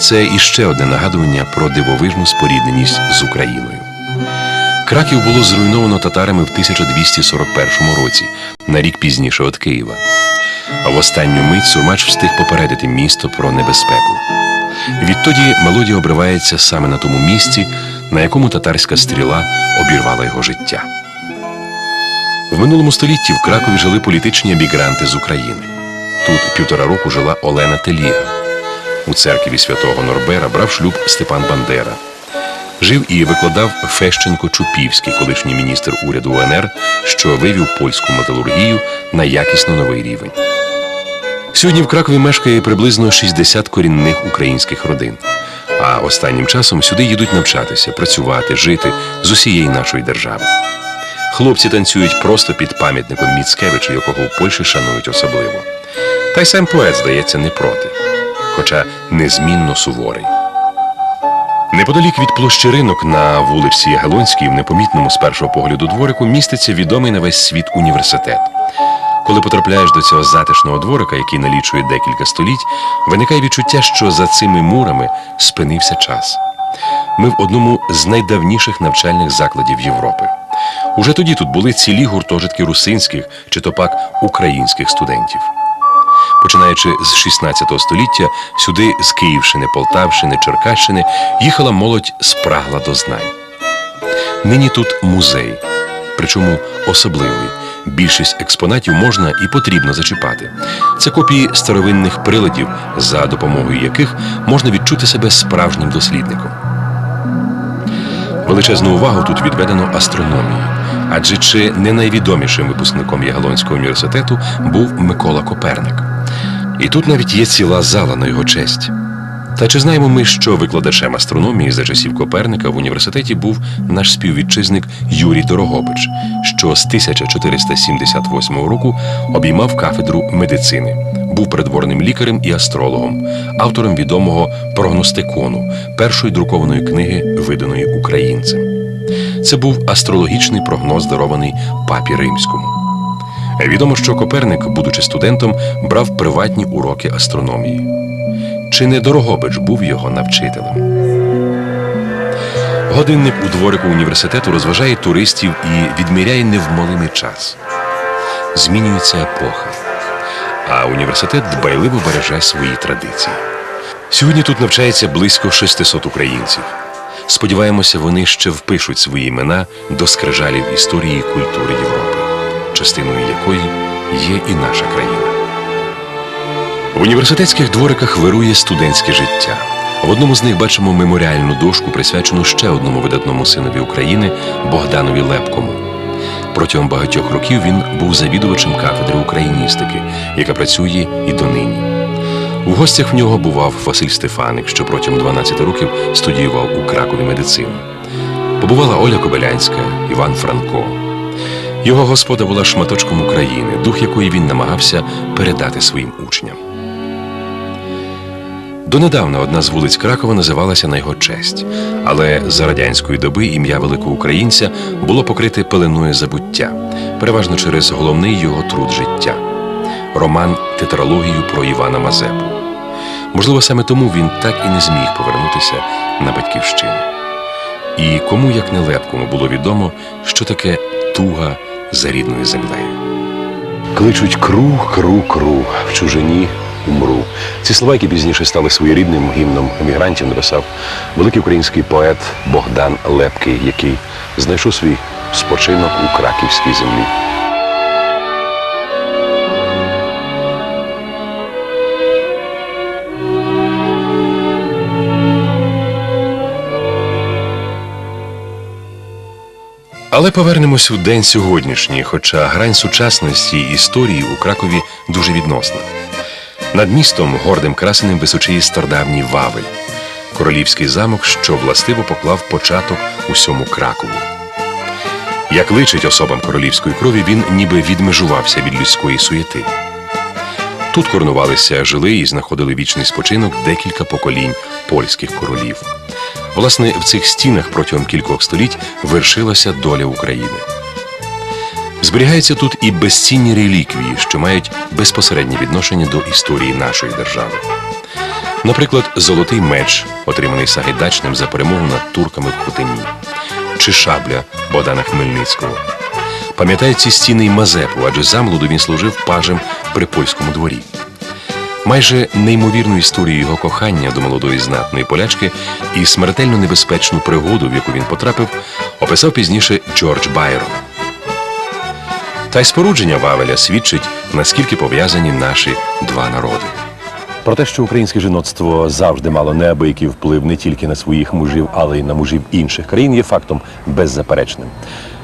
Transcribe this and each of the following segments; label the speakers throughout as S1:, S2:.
S1: це іще одне нагадування про дивовижну спорідненість з Україною. Краків було зруйновано татарами в 1241 році, на рік пізніше від Києва. А в останню мить Сурмач встиг попередити місто про небезпеку. Відтоді мелодія обривається саме на тому місці, на якому татарська стріла обірвала його життя. В минулому столітті в Кракові жили політичні емігранти з України. Тут півтора року жила Олена Теліга. У церкві святого Норбера брав шлюб Степан Бандера. Жив і викладав Фещенко Чупівський, колишній міністр уряду УНР, що вивів польську металургію на якісно новий рівень. Сьогодні в Кракові мешкає приблизно 60 корінних українських родин. А останнім часом сюди їдуть навчатися, працювати, жити з усієї нашої держави. Хлопці танцюють просто під пам'ятником Міцкевича, якого в Польщі шанують особливо. Та й сам поет, здається, не проти, хоча незмінно суворий. Неподалік від площі ринок на вулиці Ягелонській, в непомітному з першого погляду дворику, міститься відомий на весь світ університет. Коли потрапляєш до цього затишного дворика, який налічує декілька століть, виникає відчуття, що за цими мурами спинився час. Ми в одному з найдавніших навчальних закладів Європи. Уже тоді тут були цілі гуртожитки русинських чи то пак українських студентів. Починаючи з 16 століття, сюди з Київщини, Полтавщини, Черкащини їхала молодь спрагла до знань. Нині тут музей, причому особливий. Більшість експонатів можна і потрібно зачіпати. Це копії старовинних приладів, за допомогою яких можна відчути себе справжнім дослідником. Величезну увагу тут відведено астрономії, адже чи не найвідомішим випускником Ягелонського університету був Микола Коперник. І тут навіть є ціла зала на його честь. Та чи знаємо ми, що викладачем астрономії за часів Коперника в університеті був наш співвітчизник Юрій Дорогобич, що з 1478 року обіймав кафедру медицини, був придворним лікарем і астрологом, автором відомого прогностикону, першої друкованої книги, виданої українцем. Це був астрологічний прогноз, дарований папі римському. Відомо, що Коперник, будучи студентом, брав приватні уроки астрономії. Чи не Дорогобич був його навчителем? Годинник у дворику університету розважає туристів і відміряє невмолимий час. Змінюється епоха, а університет дбайливо береже свої традиції. Сьогодні тут навчається близько 600 українців. Сподіваємося, вони ще впишуть свої імена до скрижалів історії і культури Європи, частиною якої є і наша країна. В університетських двориках вирує студентське життя. В одному з них бачимо меморіальну дошку, присвячену ще одному видатному синові України Богданові Лепкому. Протягом багатьох років він був завідувачем кафедри україністики, яка працює і донині. У гостях в нього бував Василь Стефаник, що протягом 12 років студіював у Кракові медицину. Побувала Оля Кобилянська, Іван Франко. Його господа була шматочком України, дух якої він намагався передати своїм учням. Донедавна одна з вулиць Кракова називалася на його честь, але за радянської доби ім'я великого українця було покрите пеленою забуття, переважно через головний його труд життя роман Тетралогію про Івана Мазепу. Можливо, саме тому він так і не зміг повернутися на батьківщину. І кому як не лепкому було відомо, що таке туга за рідною землею. Кличуть кру, кру, кру, в чужині умру. Ці слова, які пізніше стали своєрідним гімном емігрантів, написав великий український поет Богдан Лепкий, який знайшов свій спочинок у краківській землі. Але повернемось у день сьогоднішній, хоча грань сучасності і історії у Кракові дуже відносна. Над містом гордим красеним височіє стародавній Вавель, королівський замок, що властиво поклав початок усьому Кракову. Як личить особам королівської крові, він ніби відмежувався від людської суєти. Тут коронувалися, жили і знаходили вічний спочинок декілька поколінь польських королів. Власне, в цих стінах протягом кількох століть вершилася доля України. Зберігаються тут і безцінні реліквії, що мають безпосереднє відношення до історії нашої держави. Наприклад, золотий меч, отриманий Сагайдачним за перемогу над турками в Хотині, чи шабля Богдана Хмельницького. Пам'ятають ці стіни й Мазепу, адже замолоду він служив пажем при польському дворі. Майже неймовірну історію його кохання до молодої знатної полячки і смертельно небезпечну пригоду, в яку він потрапив, описав пізніше Джордж Байрон. Та й спорудження Вавеля свідчить, наскільки пов'язані наші два народи.
S2: Про те, що українське жіноцтво завжди мало неабиякий вплив не тільки на своїх мужів, але й на мужів інших країн, є фактом беззаперечним.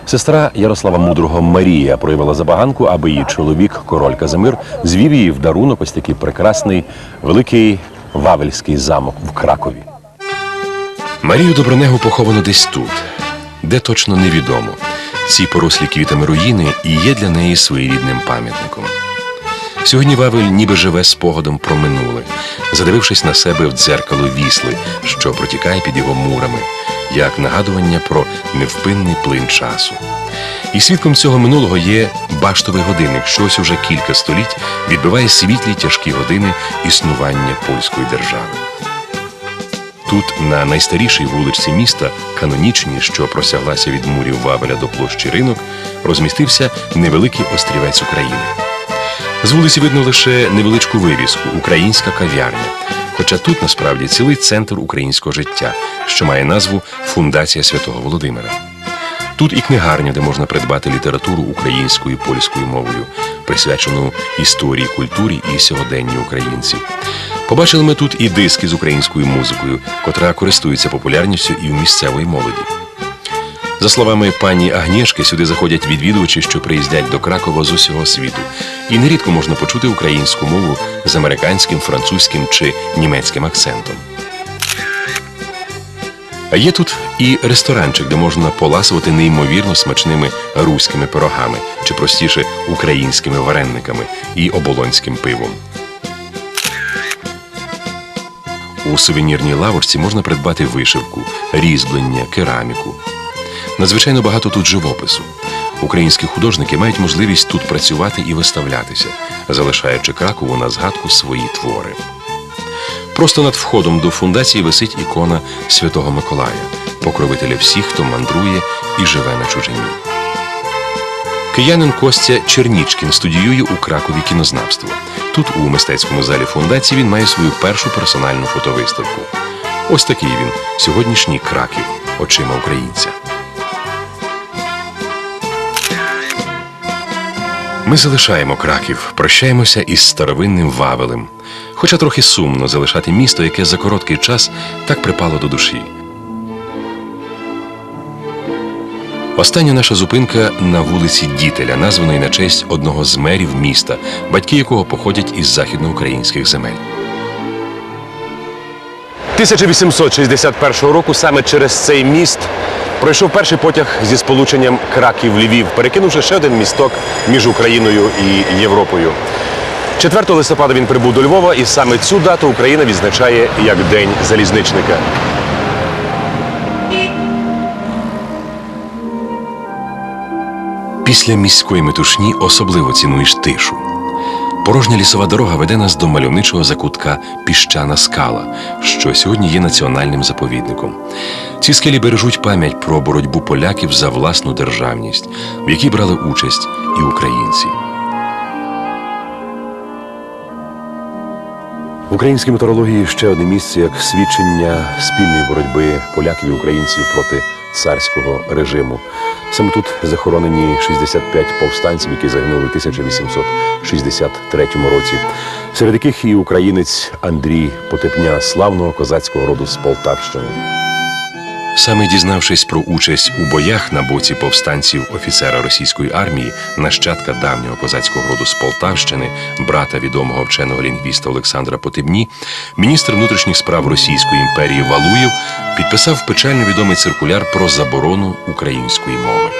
S2: Сестра Ярослава Мудрого Марія проявила забаганку, аби її чоловік, король Казимир, звів її в дарунок ось такий прекрасний великий Вавельський замок в Кракові.
S1: Марію Добронегу поховано десь тут, де точно невідомо. Ці порослі квітами руїни і є для неї своєрідним пам'ятником. Сьогодні Вавель ніби живе спогадом про минуле, задивившись на себе в дзеркало вісли, що протікає під його мурами, як нагадування про невпинний плин часу. І свідком цього минулого є баштовий годинник, що ось уже кілька століть відбиває світлі тяжкі години існування польської держави. Тут, на найстарішій вулиці міста, канонічній, що просяглася від мурів Вавеля до площі ринок, розмістився невеликий острівець України. З вулиці видно лише невеличку вивіску Українська кав'ярня. Хоча тут насправді цілий центр українського життя, що має назву Фундація Святого Володимира. Тут і книгарня, де можна придбати літературу українською і польською мовою, присвячену історії, культурі і сьогоденню українців. Побачили ми тут і диски з українською музикою, котра користується популярністю і у місцевої молоді. За словами пані Агнєшки, сюди заходять відвідувачі, що приїздять до Кракова з усього світу, і нерідко можна почути українську мову з американським, французьким чи німецьким акцентом. А є тут і ресторанчик, де можна поласувати неймовірно смачними руськими пирогами, чи простіше українськими варениками і оболонським пивом. У сувенірній лавочці можна придбати вишивку, різьблення, кераміку. Надзвичайно багато тут живопису. Українські художники мають можливість тут працювати і виставлятися, залишаючи Кракову на згадку свої твори. Просто над входом до фундації висить ікона Святого Миколая, покровителя всіх, хто мандрує і живе на чужині. Киянин Костя Чернічкін студіює у Кракові кінознавство. Тут, у мистецькому залі фундації, він має свою першу персональну фотовиставку. Ось такий він сьогоднішній Краків очима українця. Ми залишаємо Краків, прощаємося із старовинним Вавелем. Хоча трохи сумно залишати місто, яке за короткий час так припало до душі. Остання наша зупинка на вулиці Дітеля, названої на честь одного з мерів міста, батьки якого походять із західноукраїнських земель.
S2: 1861 року саме через цей міст пройшов перший потяг зі сполученням Краків-Львів, перекинувши ще один місток між Україною і Європою. 4 листопада він прибув до Львова, і саме цю дату Україна відзначає як День залізничника.
S1: Після міської метушні особливо цінуєш тишу. Порожня лісова дорога веде нас до мальовничого закутка Піщана скала, що сьогодні є національним заповідником. Ці скелі бережуть пам'ять про боротьбу поляків за власну державність, в якій брали участь і українці.
S2: В українській метеорології ще одне місце як свідчення спільної боротьби поляків і українців проти царського режиму. Саме тут захоронені 65 повстанців, які загинули в 1863 році, серед яких і українець Андрій Потепня, славного козацького роду з Полтавщини.
S1: Саме дізнавшись про участь у боях на боці повстанців офіцера російської армії, нащадка давнього козацького роду з Полтавщини, брата відомого вченого лінгвіста Олександра Потебні, міністр внутрішніх справ Російської імперії Валуєв підписав печально відомий циркуляр про заборону української мови.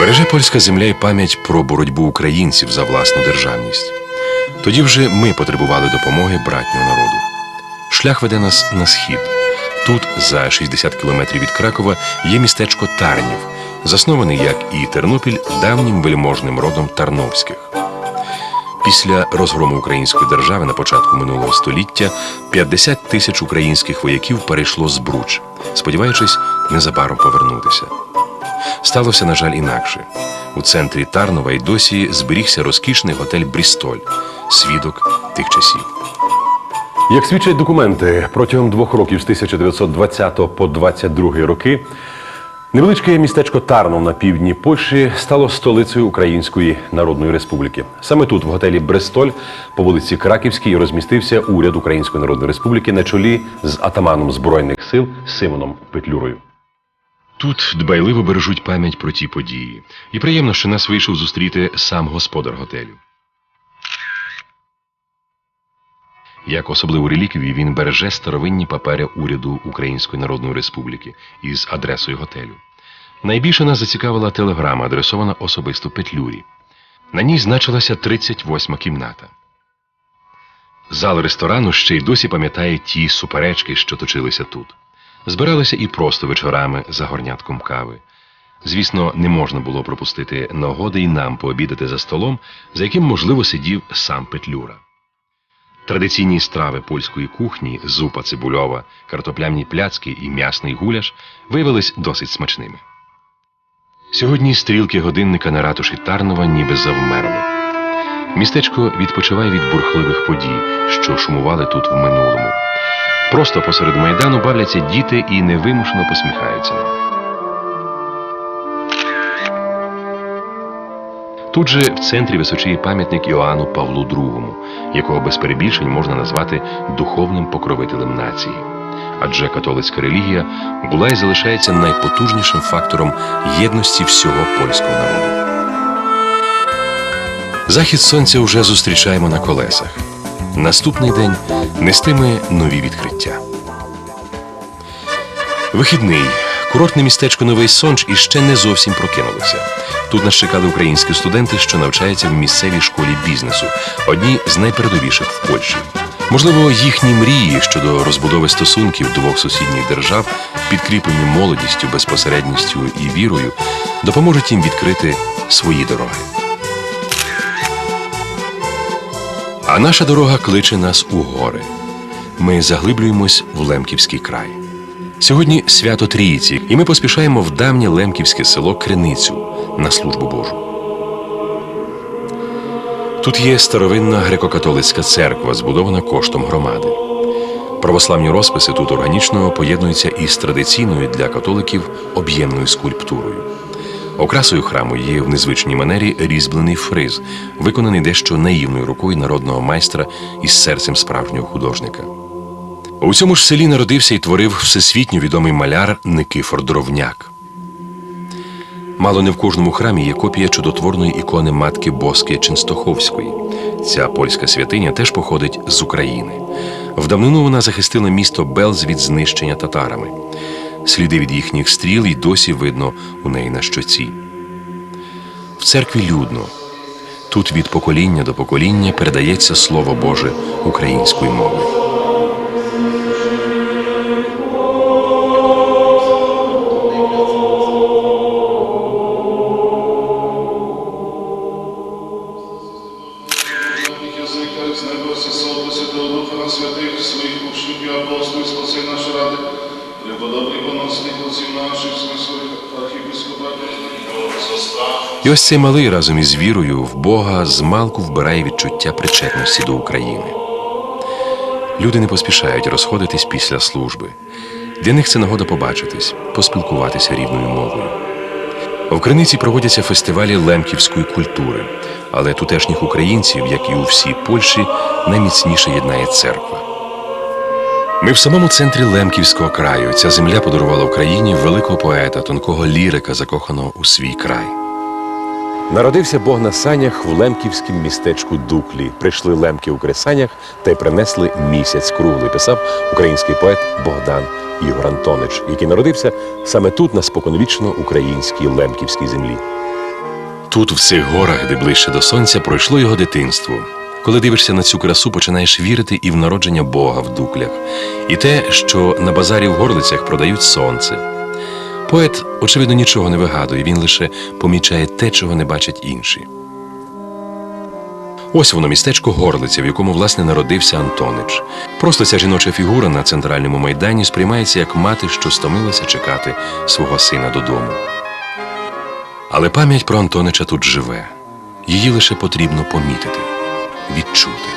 S1: Береже польська земля і пам'ять про боротьбу українців за власну державність. Тоді вже ми потребували допомоги братнього народу. Шлях веде нас на схід. Тут, за 60 кілометрів від Кракова, є містечко Тарнів, заснований, як і Тернопіль, давнім вельможним родом Тарновських. Після розгрому української держави на початку минулого століття 50 тисяч українських вояків перейшло з Бруч, сподіваючись незабаром повернутися. Сталося, на жаль, інакше. У центрі Тарнова й досі зберігся розкішний готель Брістоль, свідок тих часів.
S2: Як свідчать документи, протягом двох років з 1920 по 22 роки невеличке містечко Тарнов на півдні Польщі стало столицею Української Народної Республіки. Саме тут, в готелі Брестоль, по вулиці Краківській, розмістився уряд Української Народної Республіки на чолі з атаманом збройних сил Симоном Петлюрою.
S1: Тут дбайливо бережуть пам'ять про ті події. І приємно, що нас вийшов зустріти сам господар готелю. Як особливу реліквію він береже старовинні папери уряду Української Народної Республіки із адресою готелю. Найбільше нас зацікавила телеграма, адресована особисто Петлюрі. На ній значилася 38 кімната. Зал ресторану ще й досі пам'ятає ті суперечки, що точилися тут. Збиралися і просто вечорами за горнятком кави. Звісно, не можна було пропустити нагоди і нам пообідати за столом, за яким, можливо, сидів сам Петлюра. Традиційні страви польської кухні, зупа цибульова, картоплямні пляцки і м'ясний гуляш виявились досить смачними. Сьогодні стрілки годинника на ратуші Тарнова ніби завмерли. Містечко відпочиває від бурхливих подій, що шумували тут в минулому. Просто посеред майдану бавляться діти і невимушено посміхаються Тут же в центрі височіє пам'ятник Іоанну Павлу II, якого без перебільшень можна назвати духовним покровителем нації. Адже католицька релігія була і залишається найпотужнішим фактором єдності всього польського народу. Захід сонця вже зустрічаємо на колесах. Наступний день нестиме нові відкриття. Вихідний. Курортне містечко Новий Сонч іще не зовсім прокинулося. Тут нас чекали українські студенти, що навчаються в місцевій школі бізнесу, одній з найпередовіших в Польщі. Можливо, їхні мрії щодо розбудови стосунків двох сусідніх держав, підкріплені молодістю, безпосередністю і вірою, допоможуть їм відкрити свої дороги. А наша дорога кличе нас у гори. Ми заглиблюємось в Лемківський край. Сьогодні свято Трійці, і ми поспішаємо в давнє лемківське село Криницю на службу Божу. Тут є старовинна греко-католицька церква, збудована коштом громади. Православні розписи тут органічно поєднуються із традиційною для католиків об'ємною скульптурою. Окрасою храму є в незвичній манері різьблений фриз, виконаний дещо наївною рукою народного майстра із серцем справжнього художника. У цьому ж селі народився і творив всесвітньо відомий маляр Никифор Дровняк. Мало не в кожному храмі є копія чудотворної ікони матки Боски Ченстоховської. Ця польська святиня теж походить з України. В давнину вона захистила місто Белз від знищення татарами. Сліди від їхніх стріл й досі видно у неї на щоці. В церкві людно. Тут від покоління до покоління передається Слово Боже українською мовою. Ось цей малий разом із вірою в Бога змалку вбирає відчуття причетності до України. Люди не поспішають розходитись після служби. Для них це нагода побачитись, поспілкуватися рідною мовою. В Криниці проводяться фестивалі лемківської культури, але тутешніх українців, як і у всій Польщі, найміцніше єднає церква. Ми в самому центрі Лемківського краю. Ця земля подарувала Україні великого поета, тонкого лірика, закоханого у свій край.
S2: Народився Бог на санях в лемківському містечку Дуклі. Прийшли лемки у кресанях та й принесли місяць круглий. Писав український поет Богдан Ігор Антонич, який народився саме тут, на споконвічно українській лемківській землі.
S1: Тут, в цих горах, де ближче до сонця, пройшло його дитинство. Коли дивишся на цю красу, починаєш вірити і в народження Бога в дуклях, і те, що на базарі в горлицях продають сонце. Поет, очевидно, нічого не вигадує, він лише помічає те, чого не бачать інші. Ось воно містечко Горлиця, в якому власне народився Антонич. Просто ця жіноча фігура на центральному майдані сприймається як мати, що стомилася чекати свого сина додому. Але пам'ять про Антонича тут живе. Її лише потрібно помітити, відчути.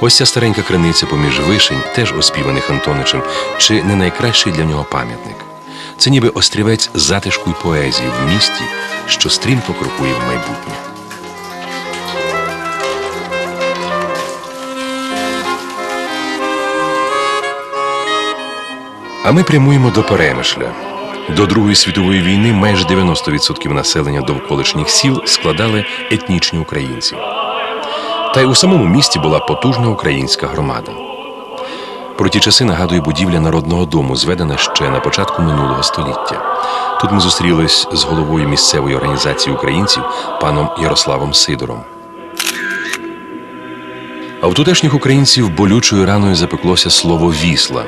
S1: Ось ця старенька криниця поміж вишень, теж оспіваних Антоничем, чи не найкращий для нього пам'ятник. Це ніби острівець затишку й поезії в місті, що стрімко крокує в майбутнє. А ми прямуємо до Перемишля. До Другої світової війни майже 90% населення довколишніх сіл складали етнічні українці. Та й у самому місті була потужна українська громада. Про ті часи нагадує будівля народного дому, зведена ще на початку минулого століття. Тут ми зустрілись з головою місцевої організації українців паном Ярославом Сидором. А в тутешніх українців болючою раною запеклося слово вісла.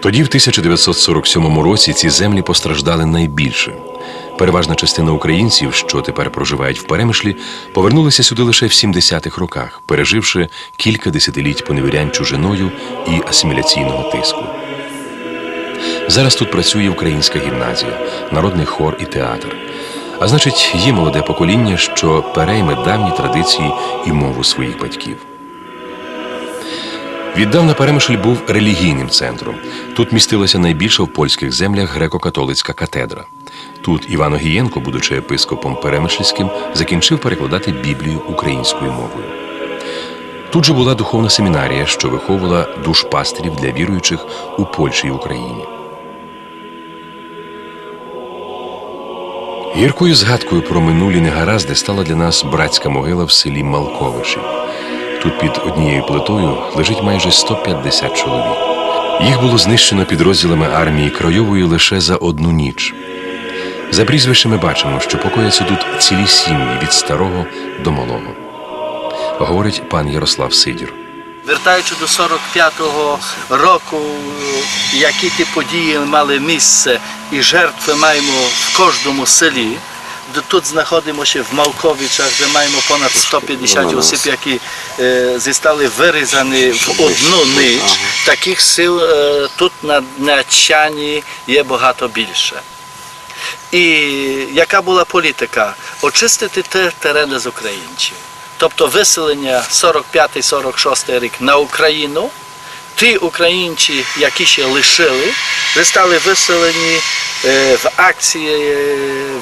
S1: Тоді, в 1947 році, ці землі постраждали найбільше. Переважна частина українців, що тепер проживають в Перемишлі, повернулися сюди лише в 70-х роках, переживши кілька десятиліть поневірянь чужиною і асиміляційного тиску. Зараз тут працює українська гімназія, народний хор і театр. А значить, є молоде покоління, що перейме давні традиції і мову своїх батьків. Віддавна Перемишль був релігійним центром. Тут містилася найбільша в польських землях греко-католицька катедра. Тут Іван Огієнко, будучи епископом Перемишльським, закінчив перекладати Біблію українською мовою. Тут же була духовна семінарія, що виховувала душпастерів для віруючих у Польщі і Україні. Гіркою згадкою про минулі негаразди стала для нас братська могила в селі Малковичі. Тут під однією плитою лежить майже 150 чоловік. Їх було знищено підрозділами армії Крайової лише за одну ніч. За прізвищами бачимо, що покояться тут цілі сім'ї від старого до малого. Говорить пан Ярослав Сидір.
S3: Вертаючи до 45-го року, які ті події мали місце і жертви маємо в кожному селі. Тут знаходимося в Малковичах, де маємо понад 150 осіб, які е, зістали вирізані в одну ніч. Таких сил е, тут на, на Чані є багато більше. І яка була політика? Очистити ті терени з українців. Тобто виселення 45-46 рік на Україну, ті українці, які ще лишили, вже стали виселені е, в акції е,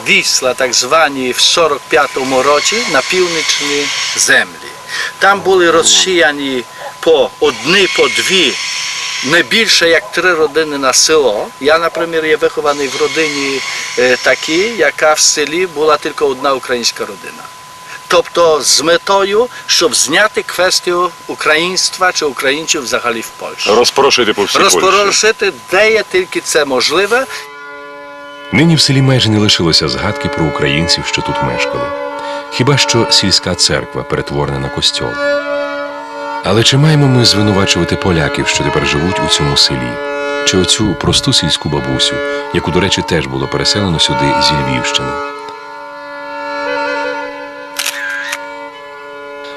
S3: Вісла, так звані в 45-му році на північні землі. Там були розсіяні по одні, по дві не більше як три родини на село. Я, наприклад, є вихований в родині е, такій, яка в селі була тільки одна українська родина. Тобто з метою, щоб зняти квестію українства чи українців взагалі в Польщі.
S2: Розпорошити по всій Польщі.
S3: Розпорошити, де є тільки це можливе,
S1: Нині в селі майже не лишилося згадки про українців, що тут мешкали. Хіба що сільська церква перетворена на костьол. Але чи маємо ми звинувачувати поляків, що тепер живуть у цьому селі? Чи оцю просту сільську бабусю, яку, до речі, теж було переселено сюди зі Львівщини?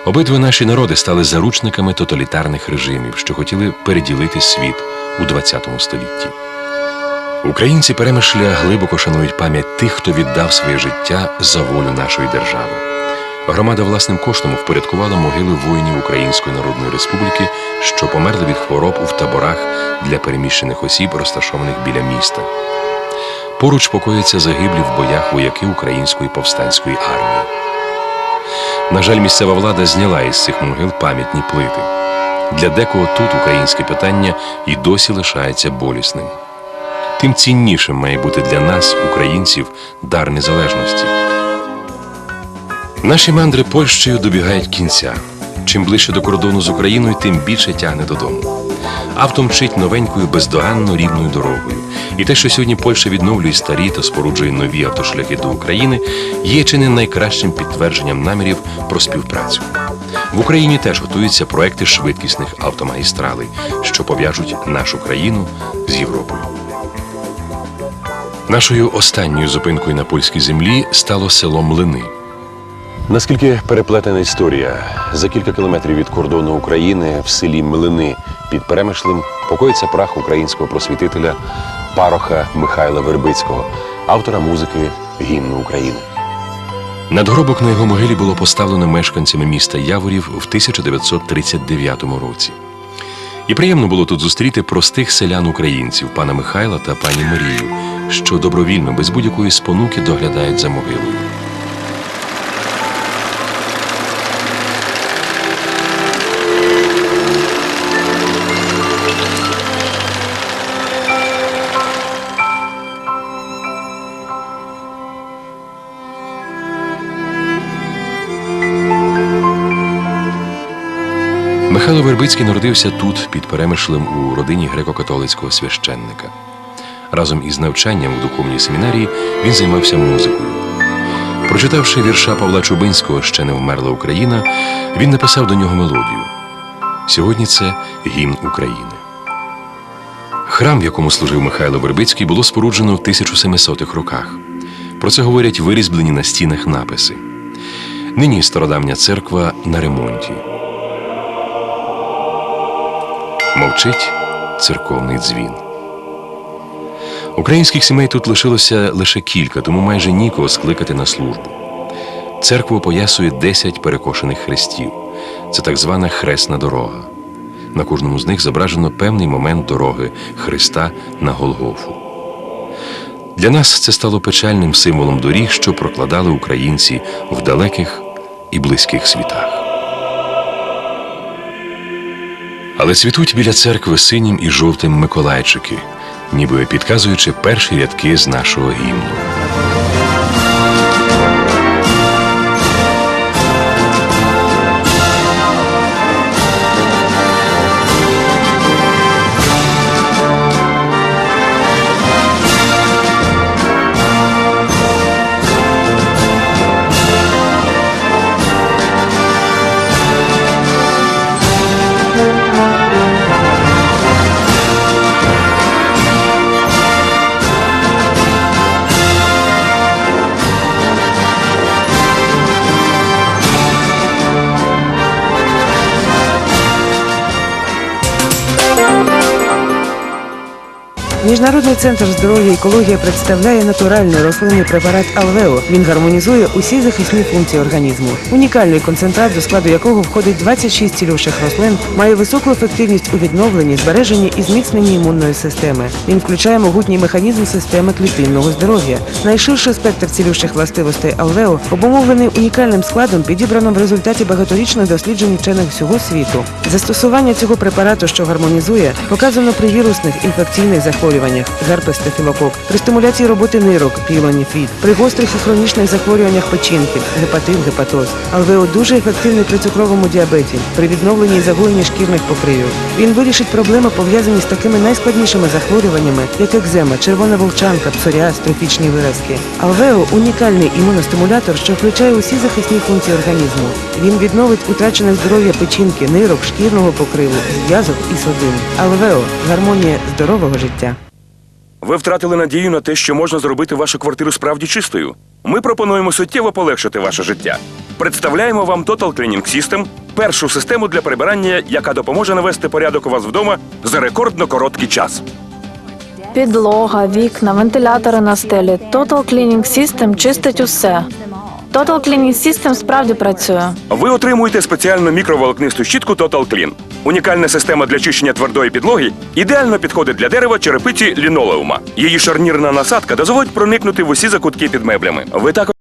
S1: Обидва наші народи стали заручниками тоталітарних режимів, що хотіли переділити світ у ХХ столітті. Українці перемишля глибоко шанують пам'ять тих, хто віддав своє життя за волю нашої держави. Громада власним коштом впорядкувала могили воїнів Української Народної Республіки, що померли від хвороб у таборах для переміщених осіб, розташованих біля міста. Поруч покояться загиблі в боях вояки Української повстанської армії. На жаль, місцева влада зняла із цих могил пам'ятні плити. Для декого тут українське питання і досі лишається болісним. Тим ціннішим має бути для нас, українців, дар незалежності. Наші мандри Польщею добігають кінця. Чим ближче до кордону з Україною, тим більше тягне додому. Авто мчить новенькою бездоганно рівною дорогою. І те, що сьогодні Польща відновлює старі та споруджує нові автошляхи до України, є чи не найкращим підтвердженням намірів про співпрацю. В Україні теж готуються проекти швидкісних автомагістралей, що пов'яжуть нашу країну з Європою. Нашою останньою зупинкою на польській землі стало село Млини.
S2: Наскільки переплетена історія, за кілька кілометрів від кордону України в селі Млини під Перемишлем покоїться прах українського просвітителя пароха Михайла Вербицького, автора музики гімну України.
S1: Надгробок на його могилі було поставлено мешканцями міста Яворів в 1939 році. І приємно було тут зустріти простих селян-українців, пана Михайла та пані Марію, що добровільно, без будь-якої спонуки доглядають за могилою. Михайло Вербицький народився тут, під перемишлем у родині греко-католицького священника. Разом із навчанням у духовній семінарії він займався музикою. Прочитавши вірша Павла Чубинського Ще не вмерла Україна, він написав до нього мелодію. Сьогодні це гімн України. Храм, в якому служив Михайло Вербицький, було споруджено в 1700-х роках. Про це говорять вирізблені на стінах написи. Нині стародавня церква на ремонті. Мовчить церковний дзвін. Українських сімей тут лишилося лише кілька, тому майже нікого скликати на службу. Церкву опоясує 10 перекошених хрестів. Це так звана хресна дорога. На кожному з них зображено певний момент дороги Христа на Голгофу. Для нас це стало печальним символом доріг, що прокладали українці в далеких і близьких світах. Але цвітуть біля церкви синім і жовтим миколайчики, ніби підказуючи перші рядки з нашого гімну.
S4: Центр здоров'я екологія представляє натуральний рослинний препарат Алвео. Він гармонізує усі захисні функції організму. Унікальний концентрат, до складу якого входить 26 цілющих рослин, має високу ефективність у відновленні, збереженні і зміцненні імунної системи. Він включає могутній механізм системи клітинного здоров'я. Найширший спектр цілющих властивостей Алвео обумовлений унікальним складом, підібраним в результаті багаторічних досліджень вчених всього світу. Застосування цього препарату, що гармонізує, показано при вірусних інфекційних захворюваннях, герпес стафілокок, при стимуляції роботи нирок, пілоніфрід, при гострих і хронічних захворюваннях печінки, гепатит, гепатоз. Алвео дуже ефективний при цукровому діабеті, при відновленні і загоєнні шкірних покривів. Він вирішить проблеми, пов'язані з такими найскладнішими захворюваннями, як екзема, червона вовчанка, псоріаз, трофічні виразки. Алвео унікальний імуностимулятор, що включає усі захисні функції організму. Він відновить утрачене здоров'я печінки, нирок, шкірного покриву, зв'язок і судин. Алвео гармонія здорового життя.
S5: Ви втратили надію на те, що можна зробити вашу квартиру справді чистою. Ми пропонуємо суттєво полегшити ваше життя. Представляємо вам Total Cleaning System – першу систему для прибирання, яка допоможе навести порядок у вас вдома за рекордно короткий час.
S6: Підлога, вікна, вентилятори на стелі. Total Cleaning System чистить усе. Total Cleaning System справді працює.
S5: Ви отримуєте спеціальну мікроволокнисту щітку Total Clean. Унікальна система для чищення твердої підлоги ідеально підходить для дерева, черепиці, лінолеума. Її шарнірна насадка дозволить проникнути в усі закутки під меблями. Ви також